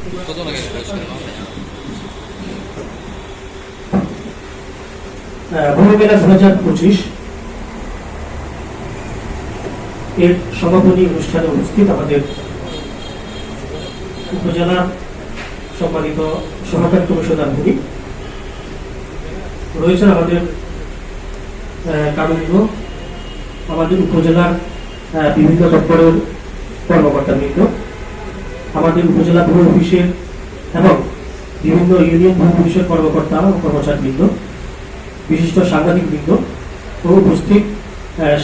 কত লাগে ভূমি মেলা এর সমাপনী অনুষ্ঠানে উপস্থিত আমাদের উপজেলার সম্মানিত সহকারী কমিশনারগুলি রয়েছে আমাদের কারণগুলো আমাদের উপজেলার বিভিন্ন দপ্তরের কর্মকর্তা কর্মকর্তাবৃন্দ আমাদের উপজেলা ভূমি অফিসের এবং বিভিন্ন ইউনিয়ন ভূমি অফিসের কর্মকর্তা ও কর্মচারীবৃন্দ, বিশিষ্ট সাংবাদিক বৃন্দ ও উপস্থিত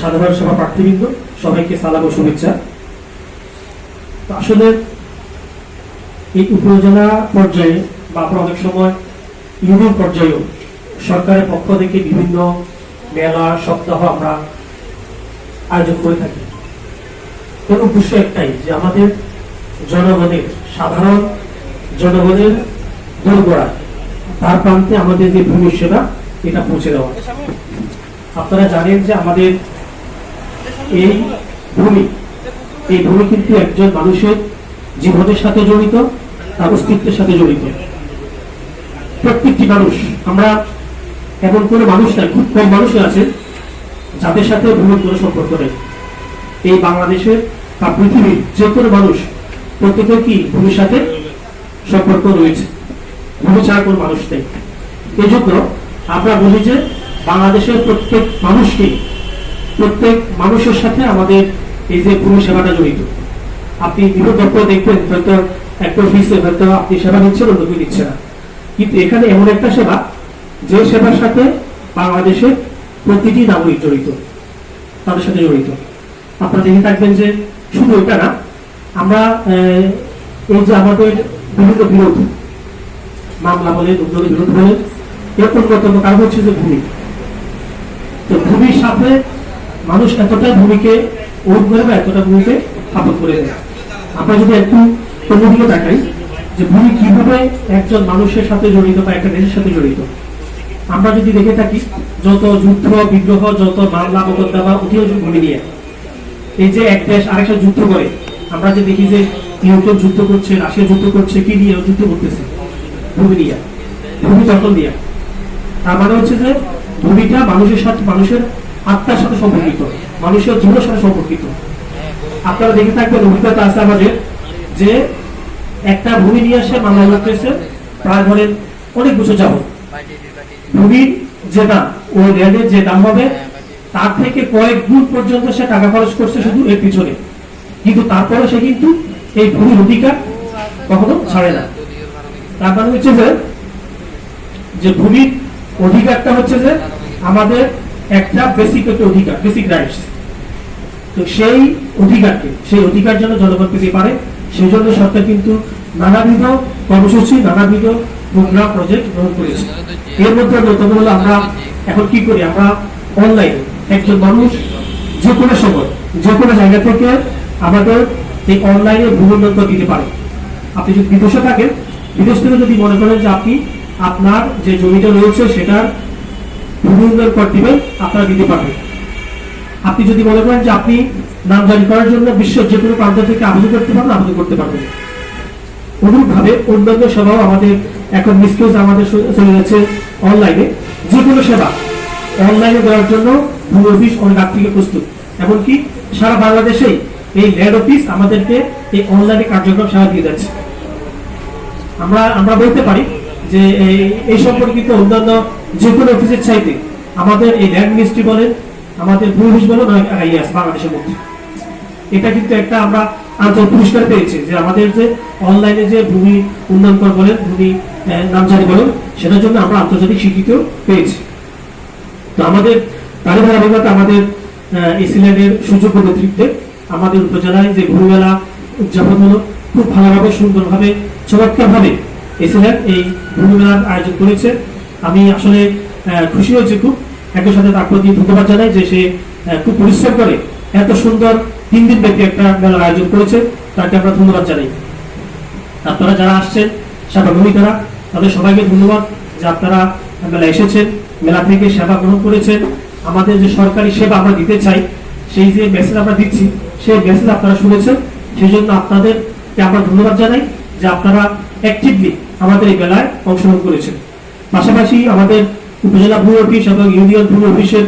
সাধারণ সভা প্রার্থীবৃন্দ, সবাইকে সালাম ও শুভেচ্ছা। আসলে এই উপজেলা পর্যায়ে বা আমরা অনেক সময় ইউনিয়ন পর্যায়েও সরকারের পক্ষ থেকে বিভিন্ন মেলা, সপ্তাহ আমরা আয়োজন করে থাকি। এর উদ্দেশ্য একটাই যে আমাদের জনগণের, সাধারণ জনগণের দোরগোড়া তার প্রান্তে আমাদের যে ভূমি সেবা, এটা পৌঁছে দেওয়া। আপনারা জানেন যে আমাদের এই ভূমি এই ভূমি কিন্তু একজন মানুষের জীবনের সাথে জড়িত, তার অস্তিত্বের সাথে জড়িত। প্রত্যেকটি মানুষ, আমরা এমন কোনো মানুষ নাই, খুব কম মানুষই আছে যাদের সাথে ভূমির কোনো সম্পর্ক নেই। এই বাংলাদেশের বা পৃথিবীর যে কোনো মানুষ প্রত্যেকের কি ভূমির সাথে সম্পর্ক রয়েছে? ভূমি ছাড়া কোনো মানুষ নেই এই জন্য আমরা বলি যে বাংলাদেশের প্রত্যেক মানুষকে, প্রত্যেক মানুষের সাথে আমাদের এই যে ভূমি সেবাটা জড়িত। আপনি বিভিন্ন দপ্তর দেখবেন, হয়তো একটা অফিসে হয়তো আপনি সেবা নিচ্ছেন অন্য কেউ নিচ্ছে না। কিন্তু এখানে এমন একটা সেবা, যে সেবার সাথে বাংলাদেশের প্রতিটি নাগরিক জড়িত, তাদের সাথে জড়িত। আপনারা দেখে থাকবেন যে শুধু এটা না আমরা এই যে আমাদের বিভিন্ন বিরোধ, মামলা বলে উদ্যোগের বিরোধ বলে, এর অন্যতম কারণ হচ্ছে যে ভূমি। তো ভূমির সাথে মানুষ এতটা ভূমিকে ওন করে বা এতটা ভূমিকে আপন করে দেয়। আমরা যদি একটু অন্যদিকে দেখাই যে ভূমি কীভাবে একজন মানুষের সাথে জড়িত বা একটা দেশের সাথে জড়িত। আমরা যদি দেখে থাকি, যত যুদ্ধ, বিগ্রহ, যত মামলা, মোকদ্দমা উঠিয়ে ভূমি নিয়ে, এই যে এক দেশ আরেকটা যুদ্ধ করে আমরা যে দেখি যে ইউক্রেন যুদ্ধ করছে, রাশিয়া যুদ্ধ করছে, কি নিয়ে যুদ্ধ করতেছে? ভূমি নিয়ে ভূমি দখল নিয়ে। তার মানে হচ্ছে যে ভূমিটা মানুষের সাথে, মানুষের আত্মার সাথে সম্পর্কিত, মানুষের জীবনের সাথে সম্পর্কিত। আপনারা দেখে থাকবেন, অভিজ্ঞতা আছে আমাদের যে একটা ভূমি নিয়ে আসে মামলা করতেছে, প্রায় ধরেন অনেক বছর যাব ভূমির যে দাম, ওই ল্যান্ডের যে দাম হবে, তার থেকে কয়েক গুণ পর্যন্ত সে টাকা খরচ করছে শুধু এর পিছনে। কিন্তু তারপরে সে কিন্তু এই ভূমির অধিকার কখনো ছাড়ে না। তার মানে হচ্ছে যে যে ভূমির অধিকারটা হচ্ছে যে আমাদের একটা বেসিক একটা অধিকার বেসিক রাইটস তো সেই অধিকারকে, সেই অধিকার যেন জনগণ পেতে পারে, সেই জন্য সরকার কিন্তু নানাবিধ কর্মসূচি, নানাবিধ প্রোগ্রাম প্রজেক্ট গ্রহণ করেছে। এর মধ্যে অন্যতম হলো আমরা এখন কি করি? আমরা অনলাইনে একজন মানুষ যে কোনো সময়, যে কোনো জায়গা থেকে আমাদের এই অনলাইনে ভূমন্ডল দিতে পারে। আপনি যদি বিদেশে থাকেন, বিদেশ থেকে যদি মনে করেন যে আপনি আপনার যে জমিটা রয়েছে সেটার ভূমি উন্নয়ন কর দিবেন, আপনারা দিতে পারবেন। আপনি যদি মনে করেন যে আপনি নাম জারি করার জন্য বিশ্বের যে কোনো প্রান্ত থেকে আবেদন করতে পারবেন, আবেদন করতে পারবেন। অনুরূপভাবে অন্যান্য সেবাও আমাদের এখন মিসকিউজ আমাদের চলে যাচ্ছে অনলাইনে। যে কোনো সেবা অনলাইনে দেওয়ার জন্য ভূমি অফিস অনেক আগ থেকে প্রস্তুত। এমনকি সারা বাংলাদেশেই এই ল্যান্ড অফিস আমাদেরকে এই অনলাইনে কার্যক্রম সেবা দিয়ে যাচ্ছে। আমরা আমরা বলতে পারি যে এই- সম্পর্কিত অন্যান্য যে কোনো অফিসের চাইতে আমাদের এই ল্যান্ড মিনিস্ট্রি বলেন, আমাদের ভূমি অফিস বলেন আছে বাংলাদেশের মধ্যে। এটা কিন্তু একটা আমরা আন্তর্জাতিক পুরস্কার পেয়েছি যে আমাদের যে অনলাইনে যে ভূমি উন্নয়ন কর বলেন, ভূমি নামজারি বলেন, সেটার জন্য আমরা আন্তর্জাতিক স্বীকৃতিও পেয়েছি। তো আমাদের, তারই ধারাবাহিকতা আমাদের এই সিলেটের সুযোগ্য নেতৃত্বে আমাদের উপজেলায় যে ভূমি মেলা উদযাপন হলো খুব ভালোভাবে সুন্দরভাবে, চমৎকারভাবে এই সিলেট এই ভূমি মেলার আয়োজন করেছে। আমি আসলে খুশি হয়েছি খুব। একই সাথে তার প্রতি ধন্যবাদ জানাই যে সে খুব পরিশ্রম করে এত সুন্দর তিন দিন ব্যাপী একটা মেলার আয়োজন করেছে, তাকে আমরা ধন্যবাদ জানাই। আপনারা যারা আসছেন সেবাগ্রহীতারা তাদের সবাইকে ধন্যবাদ যে আপনারা মেলা এসেছেন, মেলা থেকে সেবা গ্রহণ করেছেন। আমাদের যে সরকারি সেবা আমরা দিতে চাই সেই যে মেসেজ আমরা দিচ্ছি, সেই মেসেজ আপনারা শুনেছেন। সেই জন্য আপনাদেরকে আমরা ধন্যবাদ জানাই যে আপনারা অ্যাক্টিভলি আমাদের এই বেলায় অংশগ্রহণ করেছেন। পাশাপাশি আমাদের উপজেলা ভূ অফিস এবং ইউনিয়ন ভূ অফিসের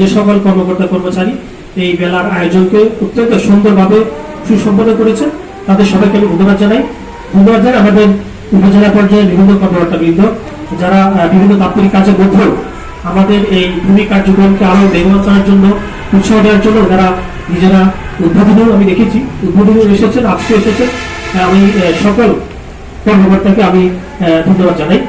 যে সকল কর্মকর্তা কর্মচারী এই বেলার আয়োজনকে অত্যন্ত সুন্দরভাবে সুসম্পন্ন করেছেন, তাদের সবাইকে আমি ধন্যবাদ জানাই। ধন্যবাদ জানাই আমাদের উপজেলা পর্যায়ে বিভিন্ন কর্মকর্তাবৃন্দ, যারা বিভিন্ন দাপ্তরিক কাজের মধ্যেও আমাদের এই ভূমি কার্যক্রমকে আরও বেগবান করার জন্য উৎসাহ দেওয়ার জন্য তারা নিজেরা উদ্বোধনীয় আমি দেখেছি উদ্বোধনীয় এসেছেন আজকে এসেছেন। আমি সকল কর্মকর্তাকে আমি ধন্যবাদ জানাই।